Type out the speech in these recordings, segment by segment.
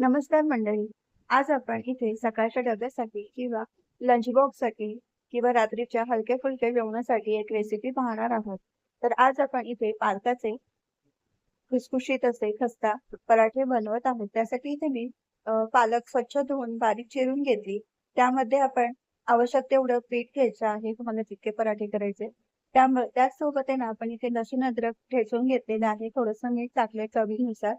नमस्कार मंडळी. आज आपण इथे सकाळच्या डब्यासाठी किंवा लंच बॉक्ससाठी किंवा रात्रीच्या हलक्या-फुलक्या जेवणासाठी एक रेसिपी पाहणार आहोत. तर आज आपण इथे पालकाचे खुसखुशीत असे खस्ता पराठे बनवत आहोत. त्यासाठी इथे मी पालक स्वच्छ धुवून बारीक चिरून घेतली. त्यामध्ये आपण आवश्यक तेवढं पीठ घ्यायचं आहे तुम्हाला जितके पराठे करायचे. त्यामुळे त्याचसोबत आहे ना आपण इथे लसूण अद्रक ठेचून घेतलेलं आहे. थोडंसं मीठ टाकलंय चवीनुसार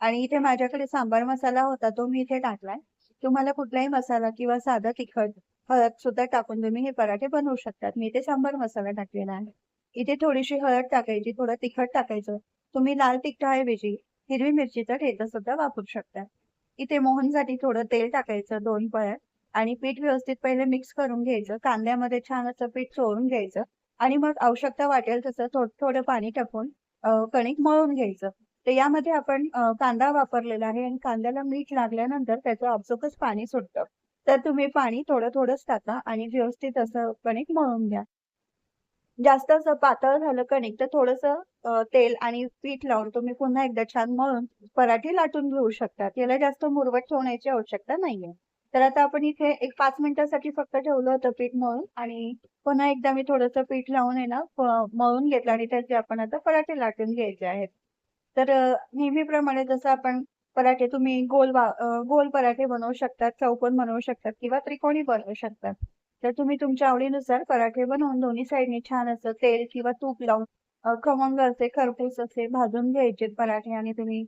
आणि इथे माझ्याकडे सांबार मसाला होता तो मी इथे टाकलाय. तुम्हाला कुठलाही मसाला किंवा साधा तिखट, हळद सुद्धा टाकून तुम्ही हे पराठे बनवू शकतात. मी इथे सांबार मसाला टाकलेला आहे. इथे थोडीशी हळद टाकायची, थोडं तिखट टाकायचं. तुम्ही लाल तिखटाऐवजी हिरवी मिरचीचा ठेचा सुद्धा वापरू शकता. इथे मोहनसाठी थोडं तेल टाकायचं दोन पळ्यात आणि पीठ व्यवस्थित पहिले मिक्स करून घ्यायचं. कांद्यामध्ये छान असं पीठ चोळून घ्यायचं आणि मग आवश्यकता वाटेल तसं थोडं-थोडं पाणी टाकून कणिक मळून घ्यायचं. तर यामध्ये आपण कांदा वापरलेला आहे आणि कांद्याला मीठ लागल्यानंतर त्याचं आपसोकच पाणी सुटतं. तर तुम्ही पाणी थोडं-थोडंच टाका आणि व्यवस्थित असं कणिक मळून घ्या. जास्त असं पातळ झालं कणिक तर थोडस तेल आणि पीठ लावून तुम्ही पुन्हा एकदा छान मळून पराठे लाटून घेऊ शकता याला जास्त मुरवट ठेवण्याची आवश्यकता नाहीये. तर आता आपण इथे एक पाच मिनिटासाठी फक्त ठेवलं होतं पीठ मळून आणि पुन्हा एकदा मी थोडंसं पीठ लावून आहे ना मळून घेतलं आणि त्याचे आपण आता पराठे लाटून घ्यायचे आहेत. तर नेहमीप्रमाणे जसं आपण पराठे तुम्ही गोल गोल पराठे बनवू शकतात, चौकोन बनवू शकतात किंवा त्रिकोणी बनवू शकतात. तर तुम्ही तुमच्या आवडीनुसार पराठे बनवून दोन्ही साईडने छान असं तेल किंवा तूप लावून खमंग असे, खरपूस असे भाजून घ्यायचे पराठे आणि तुम्ही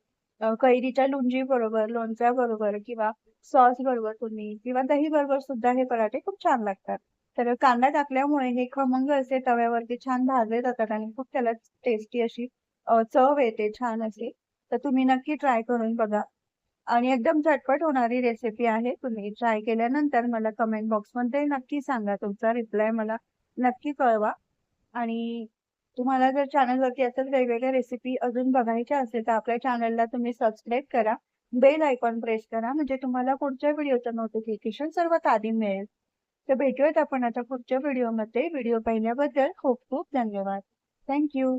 कैरीच्या लोणची बरोबर, लोणच्या बरोबर किंवा सॉस बरोबर तुम्ही किंवा दही बरोबर सुद्धा हे पराठे खूप छान लागतात. तर कांदा टाकल्यामुळे हे खमंग असे तव्यावरती छान भाजले जातात आणि खूप त्याला टेस्टी अशी चव येते छान अशी. तर तुम्ही नक्की ट्राय करून बघा आणि एकदम झटपट होणारी रेसिपी आहे. तुम्ही ट्राय केल्यानंतर मला कमेंट बॉक्समध्ये नक्की सांगा. तुमचा रिप्लाय मला नक्की कळवा आणि तुम्हाला जर चॅनलवरती असेल वेगवेगळ्या रेसिपी अजून बघायच्या असेल तर आपल्या चॅनलला तुम्ही सबस्क्राईब करा. बेल आयकॉन प्रेस करा म्हणजे तुम्हाला पुढच्या व्हिडिओचं नोटिफिकेशन सर्वात आधी मिळेल. तर भेटूयात आपण आता पुढच्या व्हिडिओमध्ये. व्हिडिओ पाहिल्याबद्दल खूप खूप धन्यवाद. Thank you.